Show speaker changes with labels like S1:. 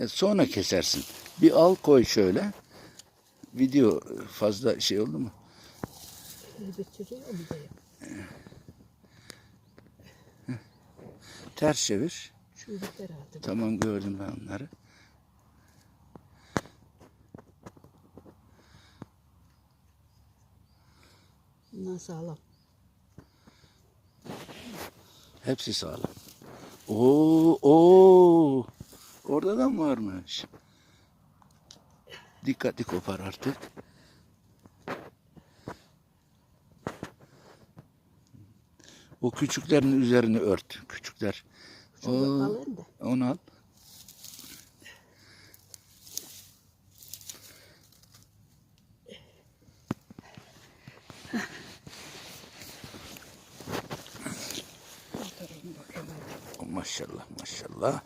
S1: E, sonra kesersin. Bir al koy şöyle. Video fazla şey oldu mu? Ters çevir. Tamam gördüm ben onları.
S2: Bundan sağlam.
S1: Hepsi sağlam. Oo, oo. Orada da mı varmış? Dikkatli kopar artık. O küçüklerin üzerini ört. Küçükler.
S2: Da.
S1: onu al. Maşallah maşallah.